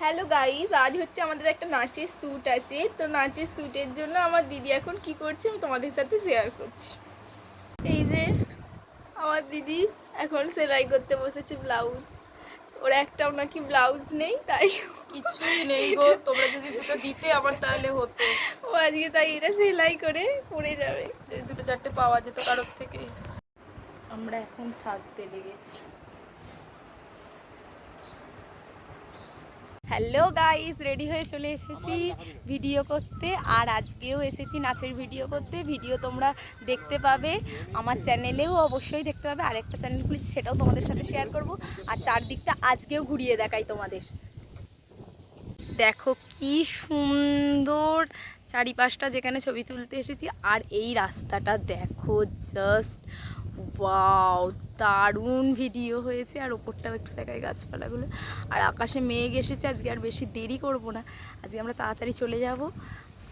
Hello guys আজ হচ্ছে আমাদের একটা নাচের স্যুট আছে। তো নাচের স্যুটের জন্য আমার দিদি এখন কি করছে আমি তোমাদের সাথে শেয়ার করছি। এই যে আমার দিদি এখন সেলাই করতে বসেছে ব্লাউজ ওর একটাও নাকি ব্লাউজ নেই তাই কিছুই নেই গো। তোমরা যদি দুটো দিতে আমার তাহলে হতো। ও আজকে তাই এটা সেলাই করে পরে যাবে। যদি দুটো চারটে পাওয়া যেত কারোর থেকে। আমরা এখন সাজতে লেগেছি। হ্যালো গাইস, রেডি হয়ে চলে এসেছি ভিডিও করতে। আর আজকেও এসেছি নাচের ভিডিও করতে। ভিডিও তোমরা দেখতে পাবে। আমার চ্যানেলেও অবশ্যই দেখতে পাবে। আরেকটা চ্যানেল খুলেছি, সেটাও তোমাদের সাথে শেয়ার করব। আর চারদিকটা আজকেও ঘুরিয়ে দেখাই তোমাদের। দেখো কি সুন্দর চারিপাশটা যেখানে ছবি তুলতে এসেছি। আর এই রাস্তাটা দেখো জাস্ট ওয়াও দারুণ ভিডিও হয়েছে। আর ওপরটাও একটু দেখায় গাছপালাগুলো। আর আকাশে মেঘ এসেছে, আজকে আর বেশি দেরি করব না। আজকে আমরা তাড়াতাড়ি চলে যাব।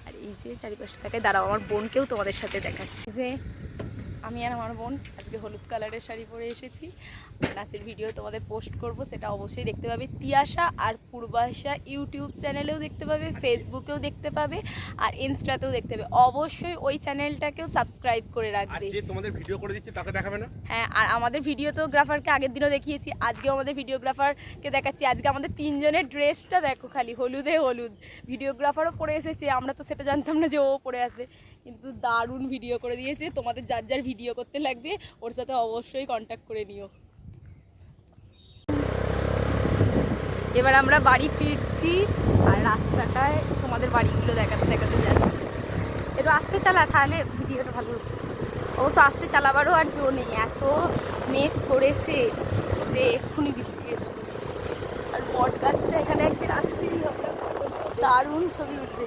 আর এই যে চারিপাশে দেখায় দাঁড়াও, আমার বোনকেও তোমাদের সাথে দেখাচ্ছি। যে আমি আর আমার বোন আজকে হলুদ কালারের শাড়ি পরে এসেছি। নাচের ভিডিও তোমাদের পোস্ট করব সেটা অবশ্যই দেখতে পাবে। তিয়াশা আর পূর্বাশা ইউটিউব চ্যানেলেও দেখতে পাবে ফেসবুকেও দেখতে পাবে আর ইনস্টাতেও দেখতে পাবে। অবশ্যই ওই চ্যানেলটাকেও সাবস্ক্রাইব করে রাখবে। যে তোমাদের ভিডিও করে দিচ্ছে তাকে দেখাবে না? হ্যাঁ আর আমাদের ভিডিওগ্রাফারকে আগের দিনও দেখিয়েছি আজকেও আমাদের ভিডিওগ্রাফারকে দেখাচ্ছি। আজকে আমাদের তিনজনের ড্রেসটা দেখো খালি হলুদে হলুদ। ভিডিওগ্রাফারও পরে এসেছে আমরা তো সেটা জানতাম না যে ও পরে আসবে। কিন্তু দারুণ ভিডিও করে দিয়েছে। তোমাদের যার যার ভিডিও করতে লাগবে, ওর সাথে অবশ্যই কন্ট্যাক্ট করে নিও এবার আমরা বাড়ি ফিরছি আর রাস্তাটায় তোমাদের বাড়িগুলো দেখাতে দেখাতে যাচ্ছি একটু আসতে চালা তাহলে ভিডিওটা ভালো। অবশ্য আসতে চালাবারও আর জো নেই, এত মেঘ করেছে যে এক্ষুনি বৃষ্টি। আর বট গাছটা এখানে একদিন আসতেই হবে দারুণ ছবি উঠবে